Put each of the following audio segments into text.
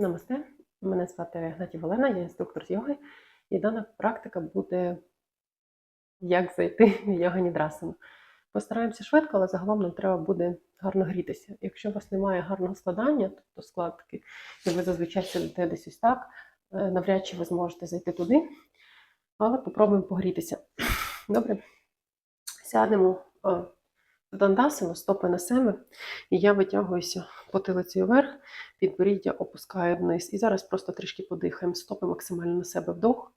Намасте, мене звати Гнатів Олена, я інструктор з йоги, і дана практика буде як зайти в йога Нідрасану. Постараємося швидко, але загалом нам треба буде гарно грітися. Якщо у вас немає гарного складання, тобто складки, і ви зазвичай сидите десь ось так, е, навряд чи ви зможете зайти туди, але попробуємо погрітися. Добре? Сядемо в дандасану, стопи на себе, і я витягуюся потилицею вверх, підборіддя опускаю вниз. І зараз просто трішки подихаємо. Стопи максимально на себе вдох.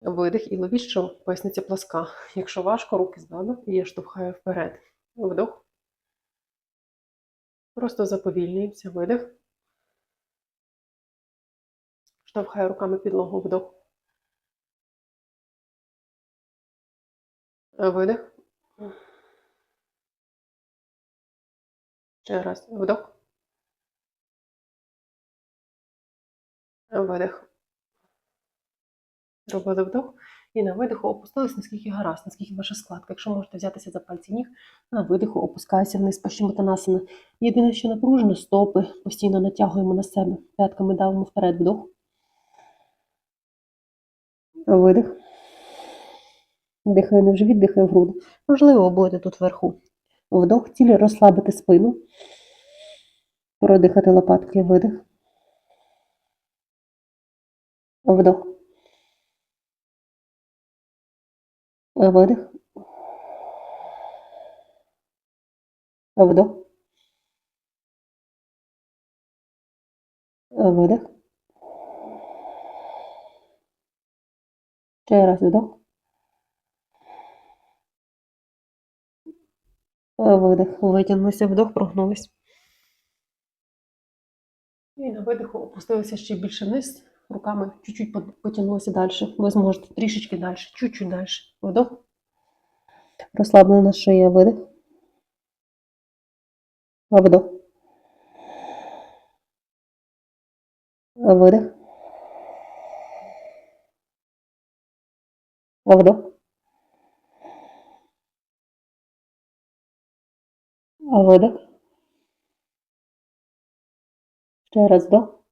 Видих і ловіть, що поясниця пласка. Якщо важко, руки ззаду, і я штовхаю вперед. Вдох. Просто заповільнюємося. Видих. Штовхаю руками підлогу вдох. Видих. Ще раз. Вдох. Видих. Робили вдох. І на видиху опустились, наскільки гаразд, наскільки ваша складка. Якщо можете взятися за пальці ніг, на видиху опускаюся вниз пащимутанасана. Єдине, що напружено, стопи постійно натягуємо на себе. П'ятками давимо вперед вдох. Видих. Дихаємо в живіт, дихаємо в груди. Можливо, будете тут вверху. Вдох, цілі розслабити спину. Продихати лопатки, видих. Вдох. Видих. Вдох. Видих. Ще раз вдох. Видих. Витягнулися вдох, прогнулись. І на видиху опустилися ще більше вниз. Руками чуть-чуть потягнулися далі. Ви зможете трішечки далі, чуть-чуть далі. Вдох. Розслаблена шия, видих. Вдох. Видих. Вдох. Видих. Ще раз вдох.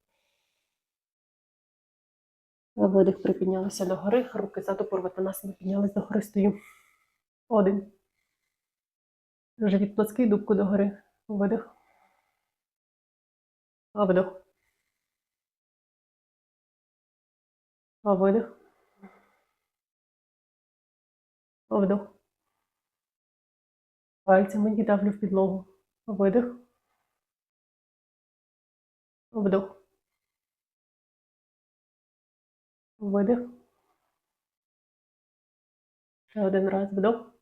Видих, припіднялися догори, руки ззаду порвати нас не піднялись догори, стою. Один. Живіт плоский, дубку догори. Видих. А вдох. Видих. Вдох. Пальцями не в підлогу. Видих. Вдох. Видих. Ще один раз вдох.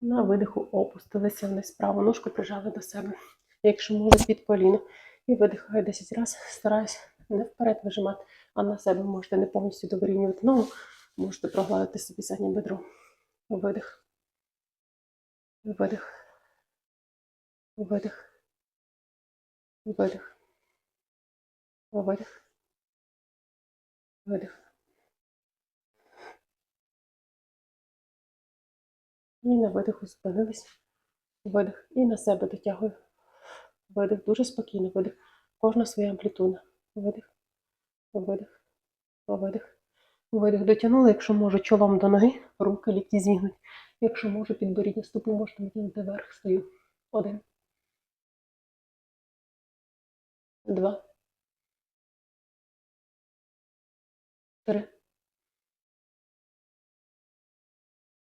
На видиху опустилися вниз праву ножку, прижали до себе. Якщо може під коліно. І видихаю 10 разів. Стараюсь не вперед вижимати, а на себе можете не повністю довирівнювати ногу. Можете прогладити собі заднє бедро. Видих. Видих. Видих. Видих. Видих. Видих. І на видиху спинились. Видих. І на себе дотягую. Видих. Дуже спокійно. Видих. Кожна своя амплітуда. Видих. Видих. Видих. Видих. Дотягнули, якщо можу, чолом до ноги, руки лікті зігнуть. Якщо можу, підборіддя стопу можете витягнути вверх. Стою. Один. Два. Три.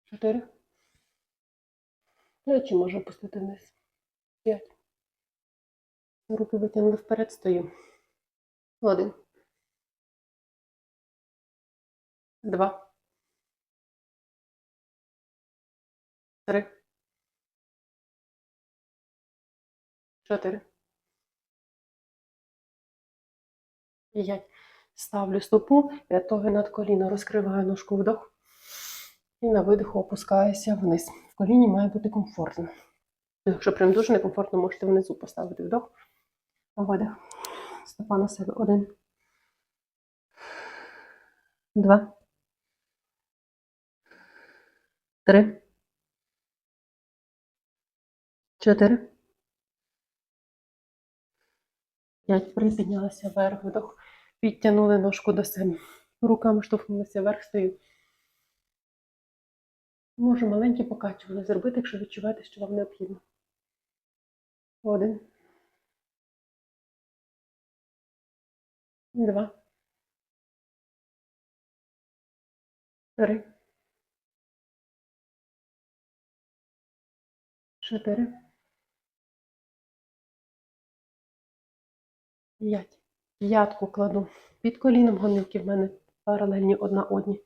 Чотири. Плечі можу опустити вниз. П'ять. Руки витягнули вперед, стою. Один. Два. Три. Чотири. П'ять. Ставлю стопу, п'ятою над коліно, розкриваю ножку вдох. І на видиху опускаюся вниз. В коліні має бути комфортно. Якщо прям дуже некомфортно, можете внизу поставити вдох. Видих. Стопа на себе. Один. Два. Три. Чотири. П'ять. Припіднялися вверх, вдох. Підтягнули ножку до себе. Руками штовхнулися вверх, стою. Можу маленькі покачування зробити, якщо відчуваєте, що вам необхідно. Один. Два. Три. Чотири. П'ять. П'ятку кладу під коліном, гомілки в мене паралельні одна одній.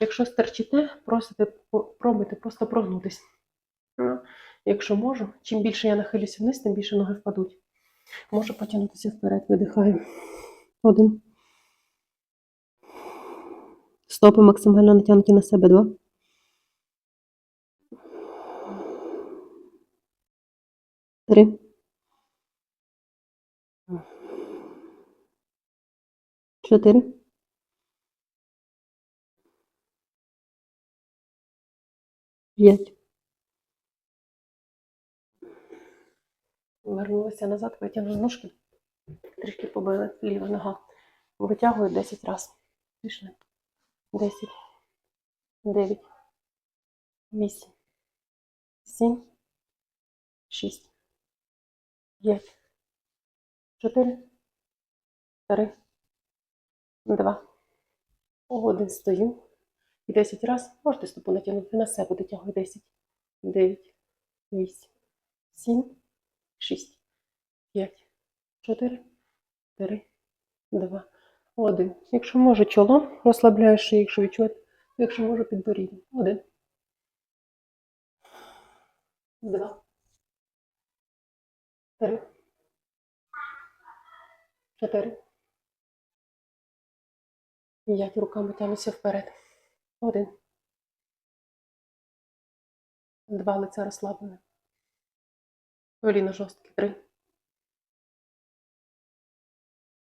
Якщо стерчите, просите, пробуйте просто прогнутись. Ну, Якщо можу, чим більше я нахилюся вниз, тим більше ноги впадуть. Можу потягнутися вперед, видихаю. Один. Стопи максимально натягнуті на себе. Два. Три. Чотири. П'ять. Вернулася назад, витягнула ножки. Трішки побили ліва нога. Витягую 10 разів. Пішли. 10, 9, 8, 7, 6, 5, 4, 3, Два. Один стою. І 10 раз. Можете ступу натягнути на себе, дотягую Десять. Девять. Вісім, сім, шість. П'ять. Чотири. Три, два. Один. Якщо можу чоло, розслабляю шию, якщо відчувати, якщо можу підборіддя. Один. Два. Три. Чотири. І як руками тянуся вперед. Один. Два лиця розслаблене. Коліна жорсткі. Три.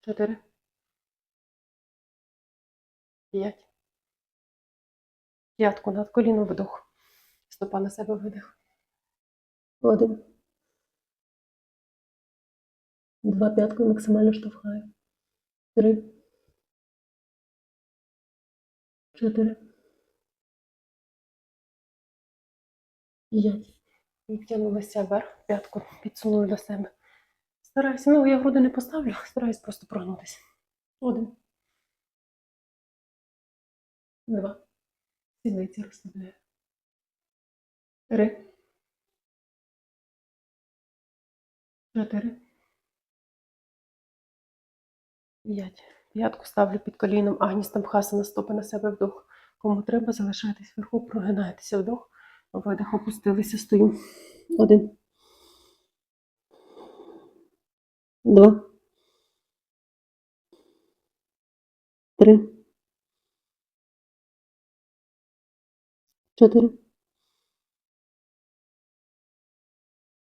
Чотири. П'ять. П'ятку над коліном вдох. Стопа на себе видих. Один. Два п'ятку максимально штовхаю. Три. Чотири. П'ять. Відтягнулися вверх, п'ятку підсунули до себе. Стараюся, ну я груди не поставлю, стараюсь просто прогнутися. Один. Два. Сідниці розслабляю. Три. Чотири. П'ять. П'ятку ставлю під коліном, агністом хасана, стопи на себе вдох. Кому треба, залишайтесь вверху, прогинайтеся вдох. Видих, опустилися, стою. Один. Два. Три. Чотири.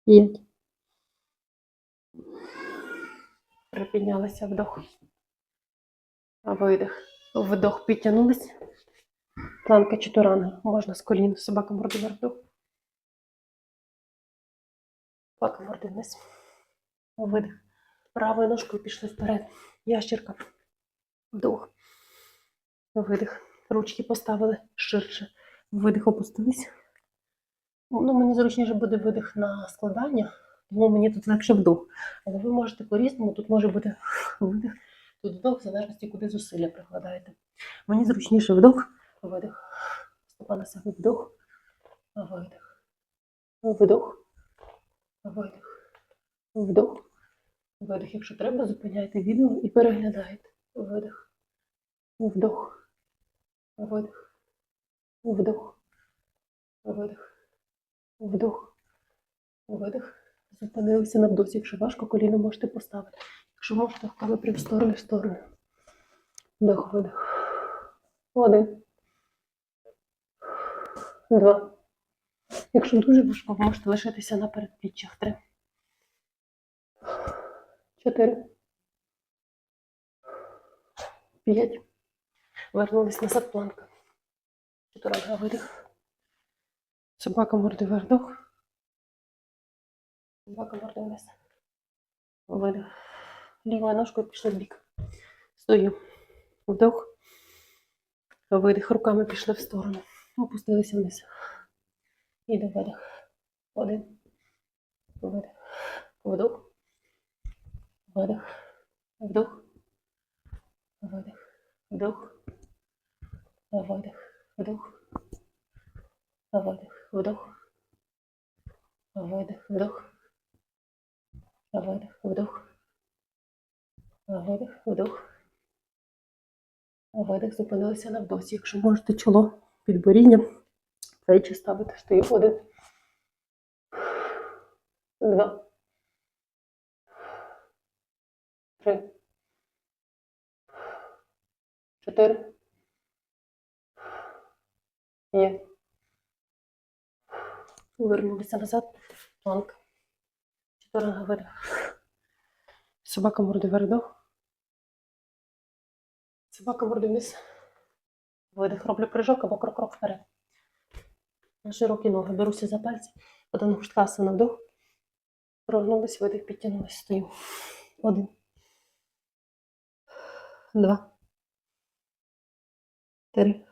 П'ять. Припіднялися вдох. Видих. Вдох підтягнулись. Планка чотуранга. Можна з колін. Собака вверх вдох. Собака морди вниз. Видих. Правою ножкою пішли вперед. Ящерка. Вдох. Видих. Ручки поставили ширше. Видих опустились. Ну, мені зручніше буде видих на складання, тому мені тут легше вдох. Але ви можете по-різному, тут може бути видих, тут вдох, в залежності, куди зусилля прикладаєте. Мені зручніше вдох, видих. Стопа на себе вдох, видих. Вдох, видих. Вдох. Видих. Якщо треба, зупиняйте відео і переглядаєте. Видих. Вдох. Видих. Вдох. Видих. Вдох. Видих. Зупинилися на вдосі. Якщо важко, коліно можете поставити. Якщо можете, руками прям в сторону в сторону. Вдох, видих. Один. Два. Якщо дуже важко, можете лишитися на передпліччях. Три. Чотири. П'ять. Вернулись назад планка. Чотири видих. Собака морди вверх вдох. Собака морди вниз. Видих. Лівою ножкою пішли в бік. Стою. Вдох. Видих. Руками пішли в сторону. Опустилися вниз. Іде видих. Один. Видих. Вдох. Видих. Вдох. Видих. Вдох. Видих. Вдох. Видих. Вдох. Видих. Вдох. Видих. Вдох. Видих. Вдох. Видих. Зупинилися на вдосі. Якщо можете чоло підборіння, плечі ставити стою. Один. Два. Три. Чотири. Є. Повернулися назад. Планка. Чотири видих. Собака морди вверх. Собака морди вниз. Видих. Роблю прыжок або крок-крок вперед. На широкі ноги. Беруся за пальці. Один на вдох. Прогнулись, видих, підтягнулись. Стою. Один. Два. Три.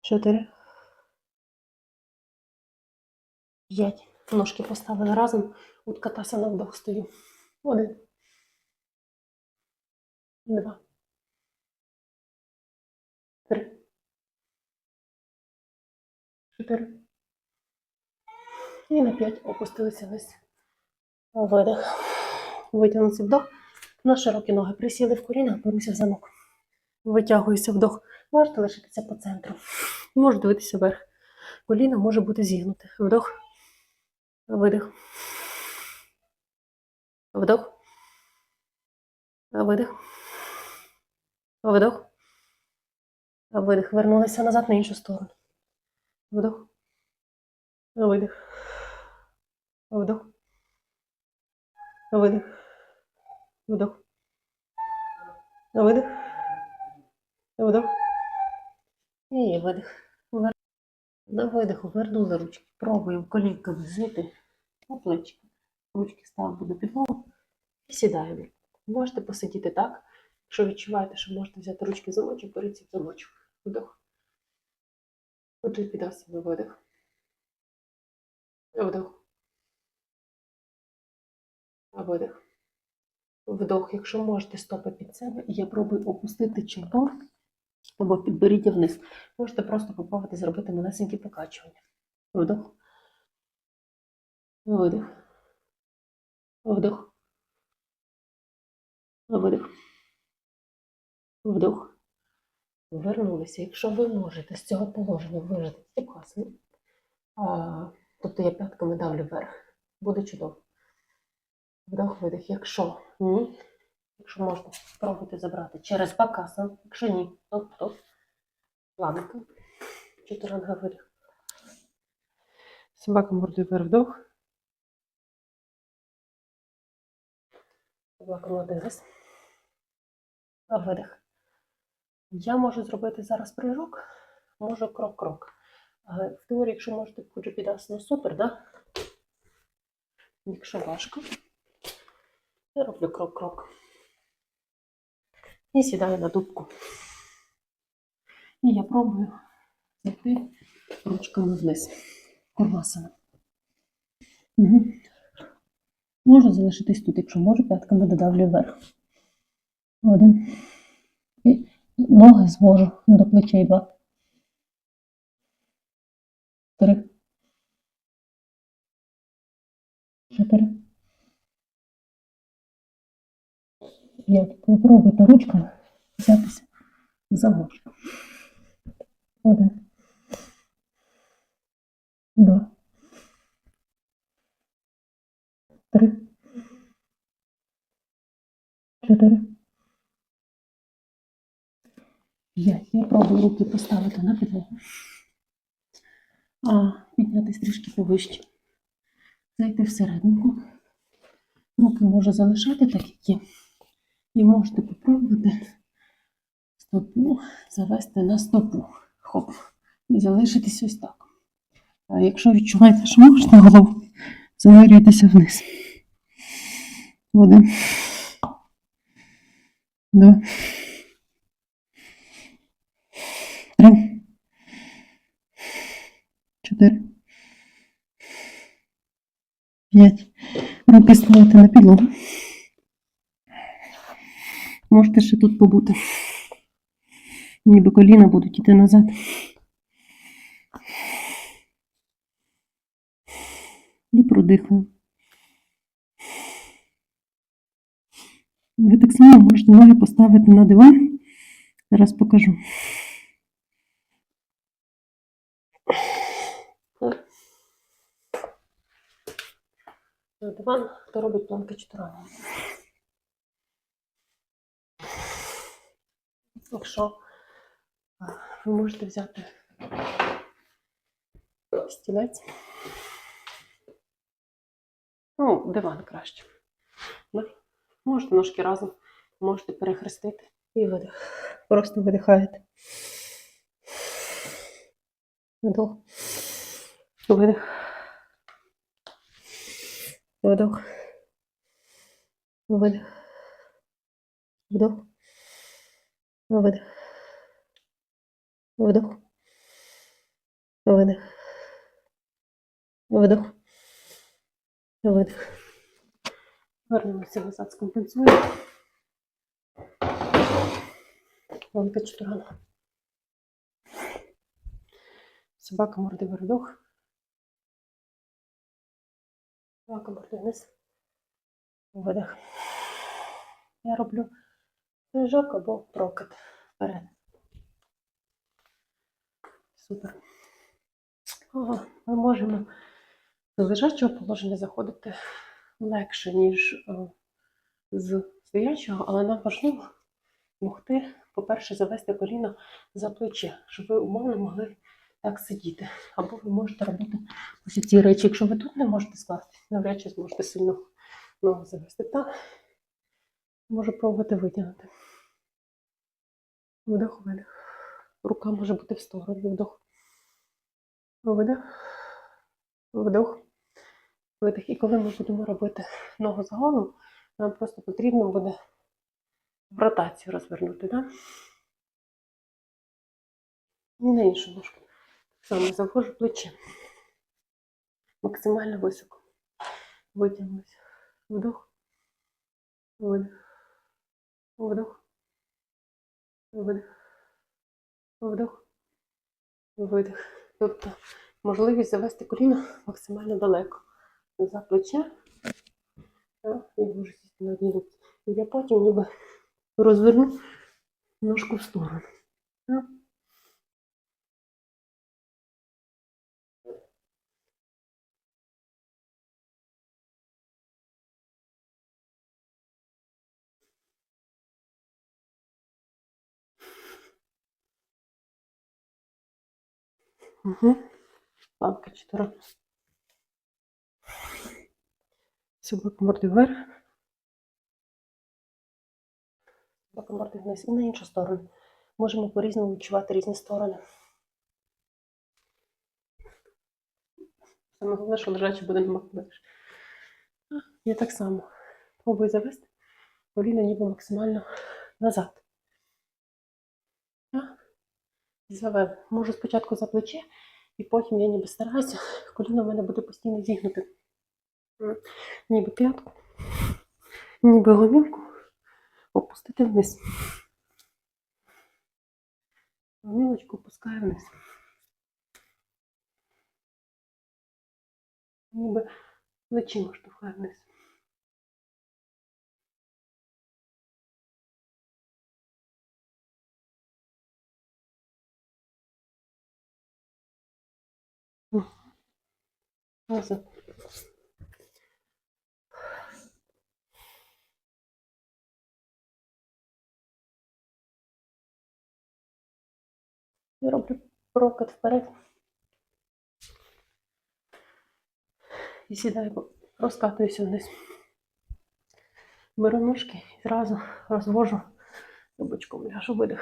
Чотири. П'ять. Ножки поставили разом. Уткатася на вдох стою. Один. Два. Три. Чотири. І на п'ять опустилися вниз. Видих. Витягнувся вдох. На широкі ноги присіли в коліна, беруся в замок. Витягуюся вдох. Можете лишитися по центру. Можете дивитися вверх. Коліно може бути зігнуте. Вдох. Видих. Вдох. Видих. Вдох. Видих. Вернулися назад на іншу сторону. Вдох. Видих. Вдох. Видих. Вдох. Видих. Вдох. І видих. На видиху вернули ручки. Пробуємо колінками зити по плечі. Ручки ставимо на підлогу і сідаємо. Можете посидіти так. Якщо відчуваєте, що можете взяти ручки в замочок, беріть в замочок. Вдох. Отже, підасимо видих. Вдох. Видих. Вдох. Якщо можете стопи під себе, я пробую опустити чоло або підберіття вниз. Можете просто попробувати зробити малесенькі покачування. Вдох. Видих. Вдох. Видих. Вдох. Вернулися. Якщо ви можете з цього положення вижити стіпасну, а, тобто я п'ятками давлю вверх, буде чудово. Вдох, видих. Якщо ні, якщо можна, спробуйте забрати через бакасан. Якщо ні, то то планка. Чотиранга видих. Собака мордою вдох. Собака. А видих. Я можу зробити зараз прыжок, можу крок-крок. В теорії, якщо можете ходжу підасну супер, да? Якщо важко, я роблю крок-крок. І сідаю на дубку. І я пробую зайти ручками вниз. Курвасана. Угу. Можу залишитись тут, якщо можу, п'ятками додавлю вверх. Один. І ноги звожу до плечей два. Три. Чотири. П'ять. Попробуйте ручками взятися за ложку. Один. Два. Три. Чотири. П'ять. Я пробую руки поставити на підлогу. А піднятись трішки повище. Зайти всерединку. Руки можу залишати так, як є. І можете попробувати стопу завести на стопу. Хоп. І залишитись ось так. А якщо відчуваєте, що можна голову, занурюйтеся вниз. Один. Два. Три. Чотири. П'ять. Ставити на підлогу. Можете ще тут побути. Ніби коліна будуть іти назад. І продихаємо. Ви так само можете ноги поставити на диван. Зараз покажу. Диван, хто робить планки чотирами. Якщо ви можете взяти стілець. Ну, диван краще. Можете ножки разом, можете перехрестити і видих. Просто видихаєте. Вдох. Видих. Вдох. Видих. Вдох. Видих. Вдох. Видих. Вдох. Видих. Вернемося назад, скомпенсуємо. Ланка чотирана. Собака морди вдох. Собака морди вниз. Видих. Я роблю прыжок або прокат вперед. Супер. Ага, ми можемо з лежачого положення заходити легше, ніж е, з стоячого, але нам важливо могти, по-перше, завести коліно за плече, щоб ви умовно могли так сидіти. Або ви можете робити ось ці речі. Якщо ви тут не можете скласти, навряд чи зможете сильно ногу завести. Так, можу пробувати витягнути. Вдох, видих. Рука може бути в сторону. Вдох. Видих. Вдох. Видих. І коли ми будемо робити ногу загалом, нам просто потрібно буде в ротацію розвернути, так? І на іншу ножку. Так само завожу плече. Максимально високо. Витягнуся. Вдох. Видих. Вдох. Видих. Вдох. Видих. Тобто можливість завести коліно максимально далеко за плече. І можу сісти на одній руці. І я потім ніби розверну ножку в сторону. Угу. Лапка 4. Собака морди вверх. Собака морди вниз. І на іншу сторону. Можемо по-різному відчувати різні сторони. Саме головне, що лежачий буде намагатися. Я так само пробую завести коліно ніби максимально назад. Так. Завели. Можу спочатку за плече, і потім я ніби стараюся, коліно в мене буде постійно зігнути. Ніби п'ятку, ніби гомілку опустити вниз. Гомілочку опускаю вниз. Ніби плечима штовхаю вниз. Назад. Я роблю прокат вперед. І сідаю, розкатуюся вниз. Беру ножки і зразу розвожу і бочком ляжу видих.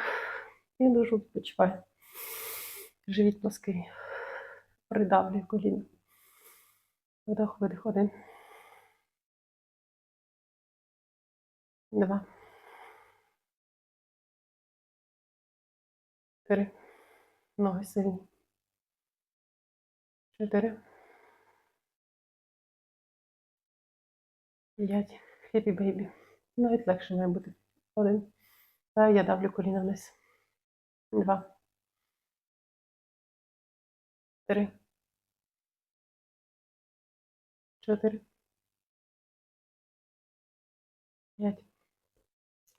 І дуже відпочиваю. Живіт плоский. Придавлюю коліно. Вдох, видих один. Два. Три. Ноги сильні. Чотири. П'ять. Хеппі бейбі. Навіть легше має бути. Один. Та я давлю коліна вниз. Два. Три. Чотири. П'ять.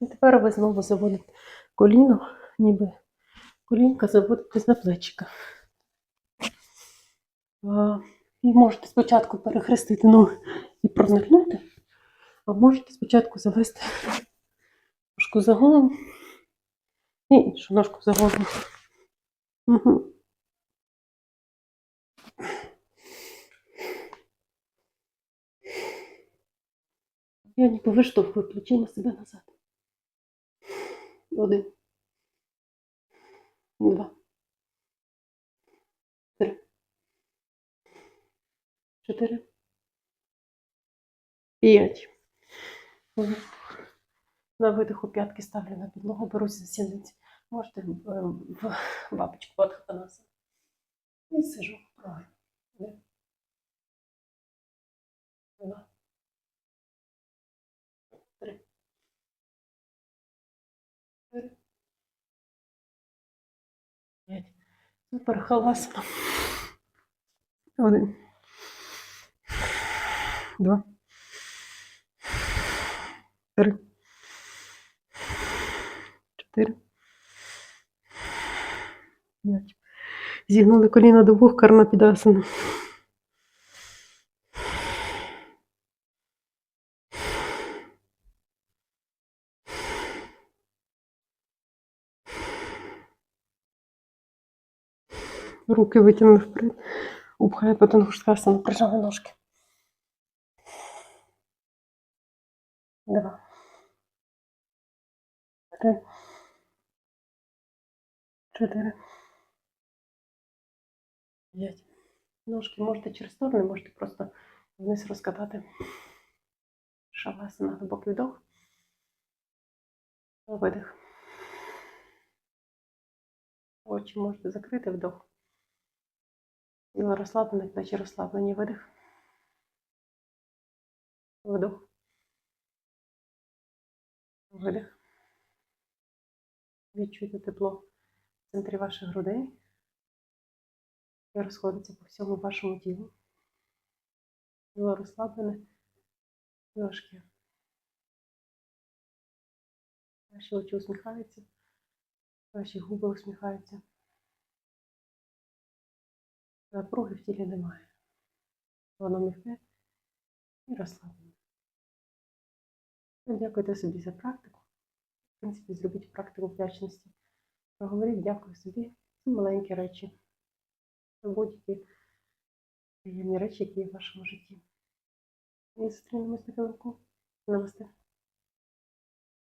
І тепер ви знову заводите коліно, ніби колінка заводитесь на плечика. І можете спочатку перехрестити ноги і прознирнути, а можете спочатку завести ножку за голову і іншу ножку за голову. Я ніби виштовхую плечима себе назад. Один. Два. Три. Чотири. П'ять. На видиху п'ятки ставлю на підлогу, берусь за сідниці. Можете е, в бабочку подхатанаса. І сижу. Один. Два. Три. Чотири. П'ять. Супер. Один. Два. Три. Чотири. П'ять. Зігнули коліна до вух, карна підасана. Руки витягнули вперед. Упхає потангушкасана, прижали ножки. Два. Три. Чотири. П'ять. Ножки можете через сторони, можете просто вниз розкатати. Шавасана, глибокий вдох. Видих. Очі можете закрити вдох. Тіло розслаблене, плечі розслаблені. Видих. Вдох. Видих. Відчуйте тепло в центрі ваших грудей. І розходиться по всьому вашому тілу. Тіло розслаблене. Ножки. Ваші очі усміхаються. Ваші губи усміхаються. Напруги в тілі немає. Воно м'яке і розслаблене. Дякуйте собі за практику. В принципі, зробіть практику вдячності. Проговоріть дякую собі за маленькі речі, будь-які приємні речі, які є в вашому житті. І зустрінемось на килимку. Намасте.